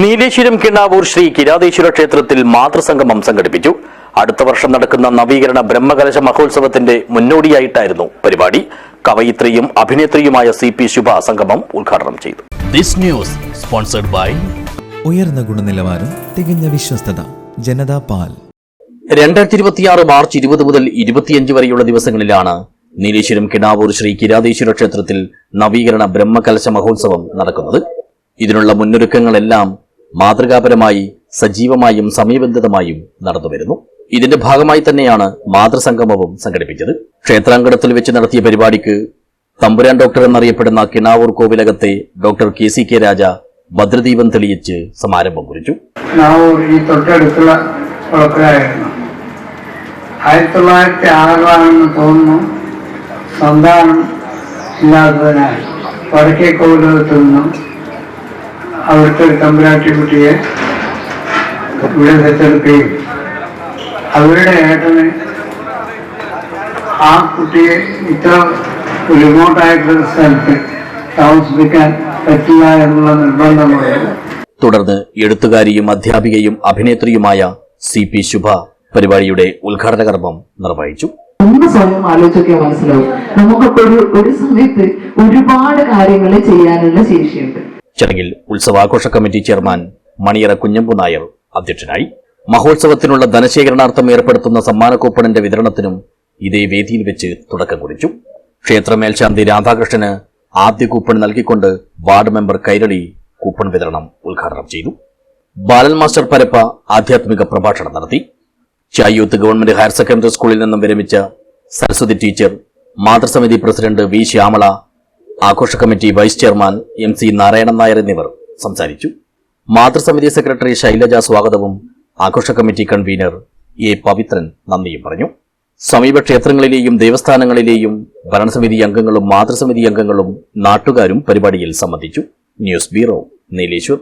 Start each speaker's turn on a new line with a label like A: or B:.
A: നീലേശ്വരം കിണ്ണാവൂർ ശ്രീ കിരാതേശ്വര ക്ഷേത്രത്തിൽ മാതൃസംഗമം സംഘടിപ്പിച്ചു. അടുത്ത വർഷം നടക്കുന്ന നവീകരണ ബ്രഹ്മകലശ മഹോത്സവത്തിന്റെ മുന്നോടിയായിട്ടായിരുന്നു പരിപാടി. കവയിത്രിയും അഭിനേത്രിയുമായ സി പി ശുഭ സംഗമം ഉദ്ഘാടനം ചെയ്തു.
B: This news sponsored by
C: ഉയർന്ന ഗുണനിലവാരം തികഞ്ഞ വിശ്വസ്തത ജനതാ പാൽ.
A: രണ്ടായിരത്തി ഇരുപത്തിയാറ് മാർച്ച് ഇരുപത് മുതൽ ഇരുപത്തിയഞ്ച് വരെയുള്ള ദിവസങ്ങളിലാണ് നീലേശ്വരം കിണാവൂർ ശ്രീ കിരാതേശ്വര ക്ഷേത്രത്തിൽ നവീകരണ ബ്രഹ്മകലശ മഹോത്സവം നടക്കുന്നത്. ഇതിനുള്ള മുന്നൊരുക്കങ്ങളെല്ലാം മാതൃകാപരമായി സജീവമായും സമയബന്ധിതമായും നടന്നുവരുന്നു ഇതിന്റെ ഭാഗമായി തന്നെയാണ് മാതൃസംഗമവും സംഘടിപ്പിച്ചത്. ക്ഷേത്രാങ്കണത്തിൽ വെച്ച് നടത്തിയ പരിപാടിക്ക് തമ്പുരാൻ ഡോക്ടർ എന്നറിയപ്പെടുന്ന Kinavoor കോവിലകത്തെ doctor K C K Raja ഭദ്രദീപം തെളിയിച്ച് സമാരംഭം കുറിച്ചു.
D: ഈ ആയിരത്തി തൊള്ളായിരത്തി ആറിലാണെന്ന് തോന്നുന്നു സന്താനം ഇല്ലാത്തതിനാൽ വടക്കേ കോവിലകത്തു നിന്നും അവിടുത്തെ ഒരു തമ്പുരാട്ടി കുട്ടിയെ ഇവിടെ ദത്തെടുക്കുകയും അവരുടെ ഏട്ടന് ആ കുട്ടിയെ ഇത്ര റിമോട്ടായിട്ടുള്ള സ്ഥലത്ത് താമസിപ്പിക്കാൻ പറ്റില്ല എന്നുള്ള നിർബന്ധമാണ്
A: തുടർന്ന് എഴുത്തുകാരിയും അധ്യാപികയും അഭിനേത്രിയുമായ സി പി ശുഭ പരിപാടിയുടെ ഉദ്ഘാടന കർമ്മം നിർവഹിച്ചു.
E: ഒന്ന് സ്വയം ആലോചിക്കാൻ മനസ്സിലാവും. നമുക്കൊക്കെ ഒരു ഒരു സമയത്ത് ഒരുപാട് കാര്യങ്ങൾ ചെയ്യാനുള്ള ശേഷിയുണ്ട്.
A: ചടങ്ങിൽ ഉത്സവാഘോഷ കമ്മിറ്റി ചെയർമാൻ മണിയറ കുഞ്ഞമ്പു നായർ അധ്യക്ഷനായി. മഹോത്സവത്തിനുള്ള ധനശേഖരണാർത്ഥം ഏർപ്പെടുത്തുന്ന സമ്മാന കൂപ്പണിന്റെ വിതരണത്തിനും ഇതേ വേദിയിൽ വെച്ച് തുടക്കം കുറിച്ചു. ക്ഷേത്ര മേൽശാന്തി രാധാകൃഷ്ണന് ആദ്യ കൂപ്പൺ നൽകിക്കൊണ്ട് വാർഡ് മെമ്പർ കൈരളി കൂപ്പൺ വിതരണം ഉദ്ഘാടനം ചെയ്തു. ബാലൻ മാസ്റ്റർ പരപ്പ ആധ്യാത്മിക പ്രഭാഷണം നടത്തി. ചായൂത്ത് ഗവൺമെന്റ് ഹയർ സെക്കൻഡറി സ്കൂളിൽ നിന്നും വിരമിച്ച സരസ്വതി ടീച്ചർ മാതൃസമിതി പ്രസിഡന്റ് വി ശ്യാമള ആഘോഷ committee vice chairman M C Narayanan Nair എന്നിവർ സംസാരിച്ചു. മാതൃസമിതി സെക്രട്ടറി ശൈലജ സ്വാഗതവും ആഘോഷ കമ്മിറ്റി കൺവീനർ എ പവിത്രൻ നന്ദിയും പറഞ്ഞു. സമീപ ക്ഷേത്രങ്ങളിലെയും ദേവസ്ഥാനങ്ങളിലെയും ഭരണസമിതി അംഗങ്ങളും മാതൃസമിതി അംഗങ്ങളും നാട്ടുകാരും പരിപാടിയിൽ സംബന്ധിച്ചു. News bureau Nileshwar.